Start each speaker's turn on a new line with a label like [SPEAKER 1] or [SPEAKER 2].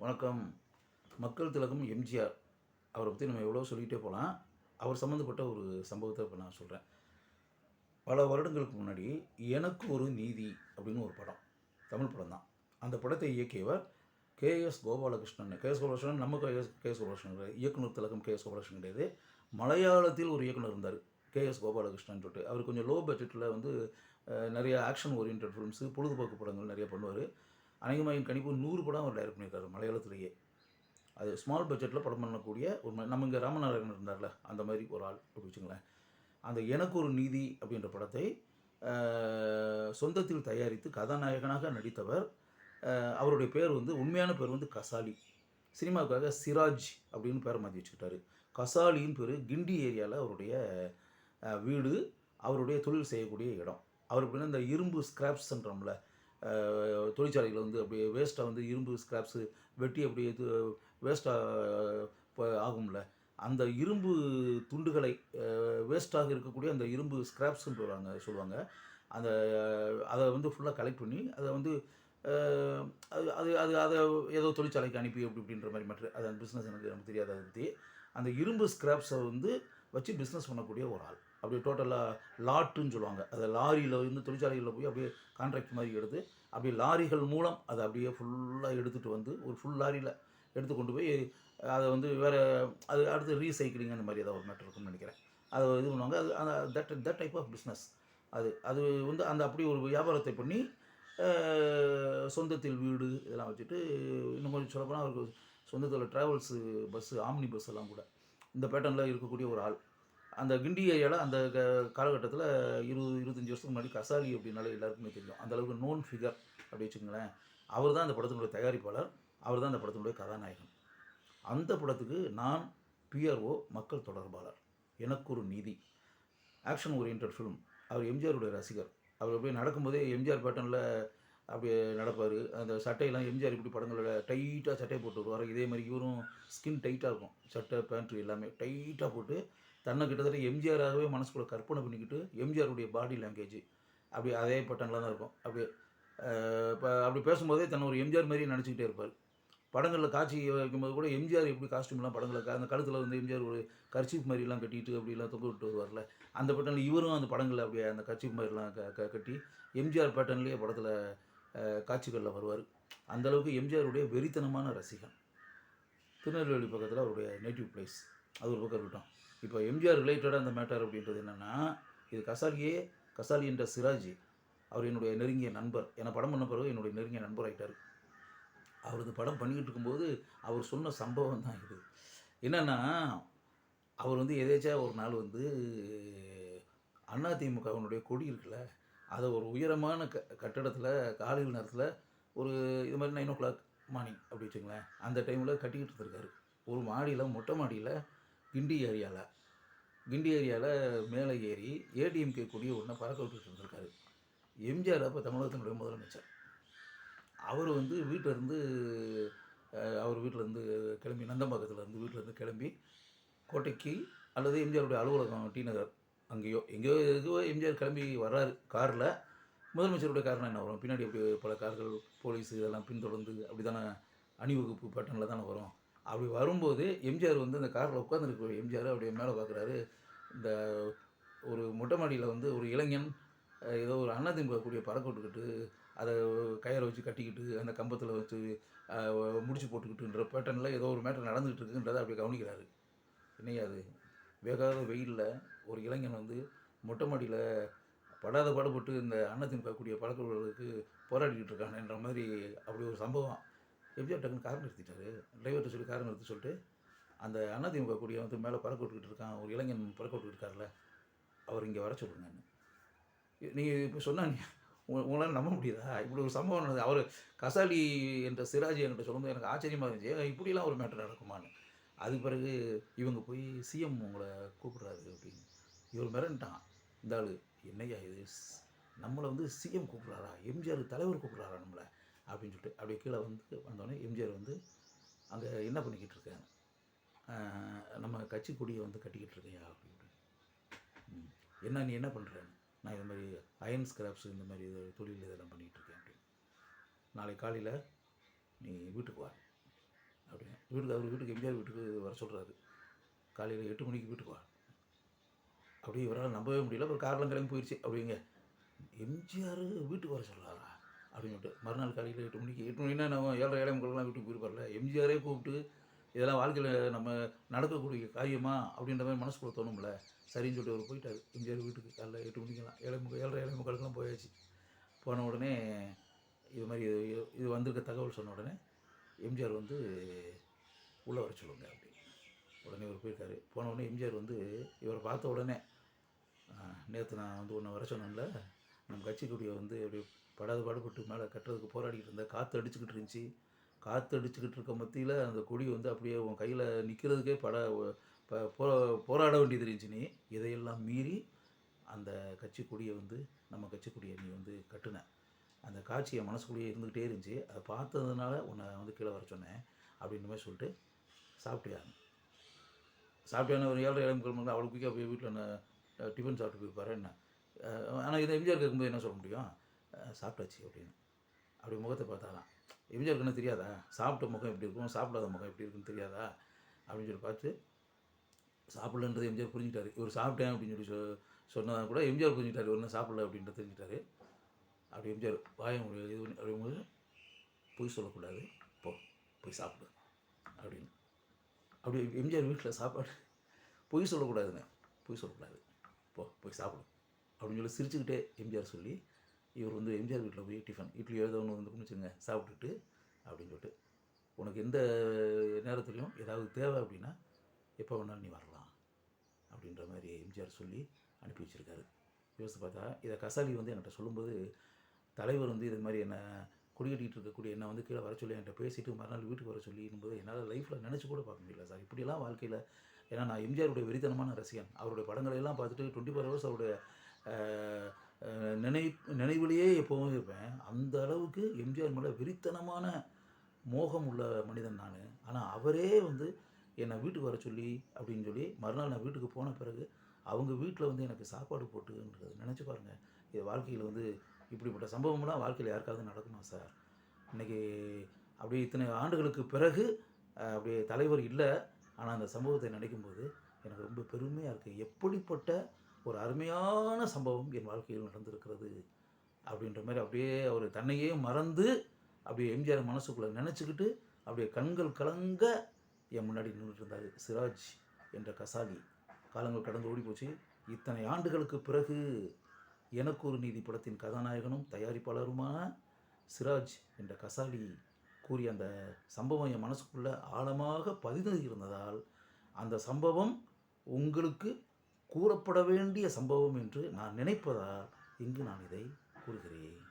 [SPEAKER 1] வணக்கம். மக்கள் திலகம் எம்ஜிஆர். அவரை பற்றி நம்ம எவ்வளோ சொல்லிகிட்டே போகலாம் அவர் சம்மந்தப்பட்ட ஒரு சம்பவத்தை இப்போ நான் சொல்கிறேன் பல வருடங்களுக்கு முன்னாடி எனக்கு ஒரு நீதி அப்படின்னு ஒரு படம். தமிழ் படம் தான். அந்த படத்தை இயக்கியவர் கேஎஸ் கோபாலகிருஷ்ணன். கேஎஸ் கோபாலகிருஷ்ணன் நம்ம கேஎஸ் கேஎஸ் கோபாலகிருஷ்ணன் கிடையாது இயக்குனர் திலகம் கேஎஸ் கோபாலகிருஷ்ணன் கிடையாது. மலையாளத்தில் ஒரு இயக்குனர் இருந்தார் கேஎஸ் கோபாலகிருஷ்ணன் சொல்லிட்டு. அவர் கொஞ்சம் லோ பட்ஜெட்டில் வந்து நிறைய ஆக்ஷன் ஓரியன்ட் ஃபிலிம்ஸு பொழுதுபோக்கு படங்கள் நிறைய பண்ணுவார். அநேகமாக கணிப்பு நூறு படம் அவர் டைரக்ட் பண்ணியிருக்காரு மலையாளத்திலேயே. அது ஸ்மால் பட்ஜெட்டில் படம் பண்ணக்கூடிய ஒரு நம்ம இங்கே ராமநாராயணன் இருந்தார்ல அந்த மாதிரி ஒரு ஆள் அப்படி வச்சுங்களேன் அந்த எனக்கு ஒரு நீதி அப்படின்ற படத்தை சொந்தத்தில் தயாரித்து கதாநாயகனாக நடித்தவர் அவருடைய பேர் வந்து உண்மையான பேர் வந்து கசாலி. சினிமாவுக்காக சிராஜ் அப்படின்னு பேரை மாற்றி வச்சுக்கிட்டாரு. கசாலின்னு பேர் கிண்டி ஏரியாவில் அவருடைய வீடு அவருடைய தொழில் செய்யக்கூடிய இடம். அவர் எப்படின்னா இந்த இரும்பு ஸ்கிராப்ஸ்ன்றோம்ல தொழிற்சாலையில் வந்து அப்படியே வேஸ்ட்டாக வந்து இரும்பு ஸ்கிராப்ஸு வெட்டி அப்படியே வேஸ்ட்டாக ஆகும்ல. அந்த இரும்பு துண்டுகளை வேஸ்ட்டாக இருக்கக்கூடிய அந்த இரும்பு ஸ்கிராப்ஸ்ன்னு சொல்லுவாங்க சொல்லுவாங்க. அந்த அதை வந்து ஃபுல்லாக கலெக்ட் பண்ணி அதை வந்து அது அது அது அதை ஏதோ தொழிற்சாலைக்கு அனுப்பி அப்படி இப்படின்ற மாதிரி மற்ற அது அந்த பிஸ்னஸ் எனக்கு நமக்கு தெரியாது அதை பற்றி அந்த இரும்பு ஸ்கிராப்ஸை வந்து வச்சு பிஸ்னஸ் பண்ணக்கூடிய ஒரு ஆள். அப்படியே டோட்டலாக லாட்டுன்னு சொல்லுவாங்க. அதை லாரியில் வந்து தொழிற்சாலைகளில் போய் அப்படியே கான்ட்ராக்ட் மாதிரி எடுத்து அப்படி லாரிகள் மூலம் அதை அப்படியே ஃபுல்லாக எடுத்துகிட்டு வந்து ஒரு ஃபுல் லாரியில் எடுத்து கொண்டு போய் அதை வந்து வேறு அது அடுத்து ரீசைக்கிளிங் அந்த மாதிரி ஏதாவது ஒரு மேட்டர் இருக்கும்னு நினைக்கிறேன். அதை இது பண்ணுவாங்க. அது அந்த that that type of business அது. அது வந்து அந்த அப்படி ஒரு வியாபாரத்தை பண்ணி சொந்தத்தில் வீடு இதெல்லாம் வச்சுட்டு இன்னும் கொஞ்சம் சொல்லப்போனால் அவருக்கு சொந்தத்தில் ட்ராவல்ஸு பஸ்ஸு ஆம்னி பஸ் எல்லாம் கூட இந்த பேட்டர்னில் இருக்கக்கூடிய ஒரு ஆள். அந்த கிண்டி ஏரியாவில் அந்த க- காலகட்டத்தில் இருபது இருபத்தஞ்சி வருஷத்துக்கு முன்னாடி கசாலி அப்படின்னாலே எல்லாருக்குமே தெரியும். அந்தளவுக்கு நோன் ஃபிகர் அப்படி வச்சுக்கோங்களேன். அவர் தான் அந்த படத்தினுடைய தயாரிப்பாளர். அவர் தான் அந்த படத்தினுடைய கதாநாயகன். அந்த படத்துக்கு நான் பிஆர்ஓ மக்கள் தொடர்பாளர். எனக்கு ஒரு நீதி. ஆக்ஷன் ஓரியன்ட் ஃபிலிம் அவர் எம்ஜிஆருடைய ரசிகர். அவர் அப்படியே நடக்கும்போதே எம்ஜிஆர் பேட்டனில் அப்படியே நடப்பார். அந்த சட்டையெல்லாம் எம்ஜிஆர் இப்படி படங்களில் டைட்டாக சட்டையை போட்டு வருவார் இதே மாதிரி இவரும் ஸ்கின் டைட்டாக இருக்கும். சட்டை பேண்ட்ரு எல்லாமே டைட்டாக போட்டு தன்னை கிட்டத்தட்ட எம்ஜிஆராகவே மனசுக்குள்ள கற்பனை பண்ணிக்கிட்டு எம்ஜிஆருடைய பாடி லாங்குவேஜ் அப்படி அதே பட்டன்லாம் தான் இருக்கும். அப்படியே இப்போ அப்படி பேசும்போதே தன்னை ஒரு எம்ஜிஆர் மாதிரி நினச்சிக்கிட்டே இருப்பார். படங்களில் காட்சி வைக்கும்போது கூட எம்ஜிஆர் எப்படி காஸ்ட்யூம்லாம் படங்களில் அந்த கழுத்தில் வந்து எம்ஜிஆர் ஒரு கர்ச்சீப் மாதிரிலாம் கட்டிட்டு அப்படிலாம் தொங்க விட்டு வருவார்ல அந்த பேட்டர்னில் இவரும் அந்த படங்களில் அப்படியே அந்த கர்ச்சீப் மாதிரிலாம் க க கட்டி எம்ஜிஆர் பேட்டர்ன்லேயே படத்தில் காட்சிகளில் வருவார். அந்தளவுக்கு எம்ஜிஆருடைய வெறித்தனமான ரசிகன். திருநெல்வேலி பக்கத்தில் அவருடைய நேட்டிவ் பிளேஸ் அது ஒரு பக்கம் இருக்கட்டும். இப்போ எம்ஜிஆர் ரிலேட்டடாக அந்த மேட்டர் அப்படின்றது என்னென்னா இது கசாலியே கசாலி என்ற சிராஜ் அவர் என்னுடைய நெருங்கிய நண்பர். என்னை படம் பண்ண பிறகு என்னுடைய நெருங்கிய நண்பர் ஆகிட்டார் அவர் இந்த படம் பண்ணிக்கிட்டு இருக்கும்போது அவர் சொன்ன சம்பவம் தான் இது. என்னென்னா அவர் வந்து எதேச்சா ஒரு நாள் வந்து அதிமுகவினுடைய கொடி இருக்குல்ல அதை ஒரு உயரமான க கட்டடத்தில் காலையில் நேரத்தில் ஒரு இது மாதிரி நைன் ஓ கிளாக் மார்னிங் அப்படி வச்சுங்களேன் அந்த டைமில் கட்டிக்கிட்டு இருந்திருக்காரு. ஒரு மாடியில் மொட்டை மாடியில் கிண்டி ஏரியாவில் கிண்டி ஏரியாவில் மேலே ஏறி ஏடிஎம்கே கொடியை ஒன்றை பறக்க விட்டுட்டு இருந்திருக்காரு. எம்ஜிஆர் அப்போ தமிழகத்தினுடைய முதலமைச்சர். அவர் வந்து வீட்டில் இருந்து அவர் வீட்டில் இருந்து கிளம்பி நந்தம்பாக்கத்தில் வீட்டிலேருந்து வீட்டில் இருந்து கிளம்பி கோட்டைக்கு அல்லது எம்ஜிஆருடைய அலுவலகம் டி நகர் அங்கேயோ எங்கேயோ எதுவோ எம்ஜிஆர் கிளம்பி வர்றாரு காரில். முதலமைச்சருடைய காரணம் என்ன வரும்? பின்னாடி அப்படி பல கார்கள் போலீஸ் இதெல்லாம் பின்தொடர்ந்து அப்படி தானே அணிவகுப்பு பட்டனில் தானே வரும்? அப்படி வரும்போது எம்ஜிஆர் வந்து அந்த காரில் உட்காந்துருக்க எம்ஜிஆர் அப்படியே மேலே பார்க்குறாரு இந்த ஒரு மொட்டை மாடியில் வந்து ஒரு இளைஞன் ஏதோ ஒரு அன்னதிமுக கூடிய பறக்க விட்டுக்கிட்டு அதை கயிறை வச்சு கட்டிக்கிட்டு அந்த கம்பத்தில் வச்சு முடிச்சு போட்டுக்கிட்டுன்ற பேட்டர்னில் ஏதோ ஒரு மேட்டர் நடந்துகிட்டு இருக்குன்றதை அப்படி கவனிக்கிறாரு. என்னையா அது? வேகாத வெயிலில் ஒரு இளைஞன் வந்து மொட்டை மாடியில் படாத பாடுபட்டு இந்த அன்னத்தின் கூடிய பழக்கங்களுக்கு போராடிக்கிட்டு இருக்கானேன்ற மாதிரி அப்படி ஒரு சம்பவம். எம்ஜிஆர் டக்குன்னு கார் நிறுத்திட்டாரு. டிரைவர்கிட்ட சொல்லி கார் நிறுத்தி சொல்லிட்டு அந்த அதிமுக கூடிய வந்து மேலே பறக்க விட்டுக்கிட்டு இருக்கான். ஒரு இளைஞன் பறக்க விட்டுக்கிட்டு இருக்கார்ல அவர் இங்கே வர சொல்லுங்கன்னு நீங்கள் இப்போ சொன்னாங்க உங்களால் நம்ப முடியுதா? இப்படி ஒரு சம்பவம் நடந்தது. அவர் கசாலி என்ற சிராஜ் என்கிட்ட சொல்லும்போது எனக்கு ஆச்சரியமாக இருந்துச்சு. இப்படிலாம் ஒரு மேட்டர் நடக்குமான்னு. அதுக்கு பிறகு இவங்க போய் சிஎம் உங்களை கூப்பிட்றாரு அப்படின்னு. இவர் மிரண்டான். இந்த ஆள் என்னய்யா இது? நம்மளை வந்து சிஎம் கூப்பிட்றாரா? எம்ஜிஆர் தலைவர் கூப்பிட்றாரா நம்மளை? அப்படின்னு சொல்லிட்டு அப்படியே கீழே வந்து வந்தோடனே எம்ஜிஆர் வந்து அங்கே என்ன பண்ணிக்கிட்டு இருக்காங்க நம்ம கட்சி கொடியை வந்து கட்டிக்கிட்டு இருக்கையா? அப்படின்னு. என்ன நீ என்ன பண்ணுறேன்னு நான் இது மாதிரி அயன் ஸ்கிராப்ஸ் இந்த மாதிரி இது தொழில் இதெல்லாம் பண்ணிகிட்டு இருக்கேன் அப்படின்னு. நாளை காலையில் நீ வீட்டுக்கு வா வீட்டுக்கு அவர் வீட்டுக்கு எம்ஜிஆர் வீட்டுக்கு வர சொல்கிறாரு காலையில் எட்டு மணிக்கு வீட்டுக்கு வா. அப்படி இவரால் நம்பவே முடியல. அப்புறம் காரெலாம் கிளம்பி போயிடுச்சு அப்படிங்க. எம்ஜிஆர் வீட்டுக்கு வர சொல்கிறாரா அப்படின்னு சொல்லிட்டு மறுநாள் காலையில் எட்டு மணிக்கு எட்டு மணினா நம்ம ஏழரை ஏழை மக்கள்லாம் வீட்டுக்கு போயிருப்பார்ல. எம்ஜிஆரே கூப்பிட்டு இதெல்லாம் வாழ்க்கையில் நம்ம நடக்கக்கூடிய காரியமா? அப்படின்ற மாதிரி மனசுக்குள்ள தோணும்ல. சரின்னு சொல்லிட்டு அவர் போயிட்டார். எம்ஜிஆர் வீட்டுக்கு காலைல எட்டு மணிக்கெல்லாம் ஏழை முக்க ஏழரை ஏழை மக்களுக்கெல்லாம் போயாச்சு. போன உடனே இது மாதிரி இது இது வந்திருக்க தகவல் சொன்ன உடனே எம்ஜிஆர் வந்து உள்ளே வர சொல்லுங்க அப்படி உடனே இவர் போயிருக்காரு. போன உடனே எம்ஜிஆர் வந்து இவரை பார்த்த உடனே நேற்று நான் வந்து ஒன்று வர சொன்னேன்ல நம்ம கட்சிக்குடியை வந்து அப்படி படாத பாடுபட்டு மேலே கட்டுறதுக்கு போராடிக்கிட்டு இருந்தேன் காற்று அடிச்சுக்கிட்டு இருந்துச்சு. காற்று அடிச்சுக்கிட்டு இருக்க மத்தியில் அந்த கொடி வந்து அப்படியே உன் கையில் நிற்கிறதுக்கே பட போ போராட வேண்டியது இருந்துச்சு நீ. இதையெல்லாம் மீறி அந்த கட்சி கொடியை வந்து நம்ம கட்சி கொடியை நீ வந்து கட்டுன. அந்த காட்சியை மனசுக்குள்ளேயே இருந்துக்கிட்டே இருந்துச்சு. அதை பார்த்ததுனால உன்னை வந்து கீழே வர சொன்னேன் அப்படின்ற மாதிரி சொல்லிட்டு சாப்பிட்டியாங்க சாப்பிட்டியான ஒரு ஏழரை ஏழை முக்கால் அவளுக்கு குயிக்காக போய் வீட்டில் நான் டிஃபன் சாப்பிட்டு போயிருப்பாரு என்ன? ஆனால் இதை எம்ஜிஆர் இருக்கும்போது என்ன சொல்ல முடியும்? சாப்பிட்டாச்சு அப்படின்னு. அப்படி முகத்தை பார்த்தாலாம் எம்ஜிஆருக்குன்னு தெரியாதா? சாப்பிட்ட முகம் எப்படி இருக்கும்? சாப்பிடாத முகம் எப்படி இருக்குன்னு தெரியாதா? அப்படின்னு சொல்லி பார்த்து சாப்பிடலன்றது எம்ஜிஆர் புரிஞ்சுட்டாரு இவர் சாப்பிட்டேன் அப்படின்னு சொல்லி சொ சொன்னதா கூட எம்ஜிஆர் புரிஞ்சுட்டாரு ஒன்றும் சாப்பிடல அப்படின்றது தெரிஞ்சுட்டாரு அப்படி எம்ஜிஆர் வாய முடியாது இது பண்ணி அப்படிங்கும்போது பொய் சொல்லக்கூடாது. போ போய் சாப்பிடு அப்படின்னு. அப்படி எம்ஜிஆர் வீட்டில் சாப்பாடு பொய் சொல்லக்கூடாதுண்ணே பொய் சொல்லக்கூடாது. போ போய் சாப்பிடு. அப்படின்னு சொல்லி சிரிச்சுக்கிட்டே எம்ஜிஆர் சொல்லி இவர் வந்து எம்ஜிஆர் வீட்டில் போய் டிஃபன் இட்லி ஏதோ ஒன்று வந்து குமிச்சுங்க சாப்பிட்டுட்டு அப்படின்னு சொல்லிட்டு. உனக்கு எந்த நேரத்துலையும் ஏதாவது தேவை அப்படின்னா எப்போ வேணாலும் நீ வரலாம் அப்படின்ற மாதிரி எம்ஜிஆர் சொல்லி அனுப்பி வச்சுருக்காரு. யோசித்து பார்த்தா இதை கசாலி வந்து என்கிட்ட சொல்லும்போது தலைவர் வந்து இது மாதிரி என்னை குடிக்கட்டிகிட்டு இருக்கக்கூடிய என்னை வந்து கீழே வர சொல்லி என்கிட்ட பேசிட்டு மறுநாள் வீட்டுக்கு வர சொல்லி போது என்னால் லைஃப்பில் நினச்சி கூட பார்க்க முடியல சார். இப்படியெல்லாம் வாழ்க்கையில் ஏன்னா நான் எம்ஜிஆருடைய வெறித்தனமான ரசிகன். அவருடைய படங்களை எல்லாம் பார்த்துட்டு டுவெண்ட்டி ஃபோர் ஹவர்ஸ் அவருடைய நினை நினைவிலேயே எப்போவும் இருப்பேன். அந்த அளவுக்கு எம்ஜிஆர் மேலே வெறித்தனமான மோகம் உள்ள மனிதன் நான். ஆனால் அவரே வந்து என்னை வீட்டுக்கு வர சொல்லி அப்படின்னு சொல்லி மறுநாள் நான் வீட்டுக்கு போன பிறகு அவங்க வீட்டில் வந்து எனக்கு சாப்பாடு போட்டுன்றது நினச்சி பாருங்கள் இது வாழ்க்கையில் வந்து இப்படிப்பட்ட சம்பவம்லாம் வாழ்க்கையில் யாருக்காவது நடக்குமா சார்? இன்றைக்கி அப்படி இத்தனை ஆண்டுகளுக்கு பிறகு அப்படியே தலைவர் இல்லை. ஆனால் அந்த சம்பவத்தை நினைக்கும்போது எனக்கு ரொம்ப பெருமையாக இருக்குது எப்படிப்பட்ட ஒரு அருமையான சம்பவம் என் வாழ்க்கையில் நடந்திருக்கிறது அப்படின்ற மாதிரி அப்படியே அவர் தன்னையே மறந்து அப்படியே எம்ஜிஆர் மனசுக்குள்ளே நினச்சிக்கிட்டு அப்படியே கண்கள் கலங்க என் முன்னாடி நின்றுட்டு இருந்தார் சிராஜ் என்ற கசாலி. காலங்கள் கடந்து ஓடி போச்சு. இத்தனை ஆண்டுகளுக்கு பிறகு எனக்கு ஒரு நீதி படத்தின் கதாநாயகனும் தயாரிப்பாளருமான சிராஜ் என்ற கசாலி கூறிய அந்த சம்பவம் என் மனசுக்குள்ளே ஆழமாக பதிந்து இருந்ததால் அந்த சம்பவம் உங்களுக்கு கூறப்பட வேண்டிய சம்பவம் என்று நான் நினைப்பதால் இங்கு நான் இதை கூறுகிறேன்.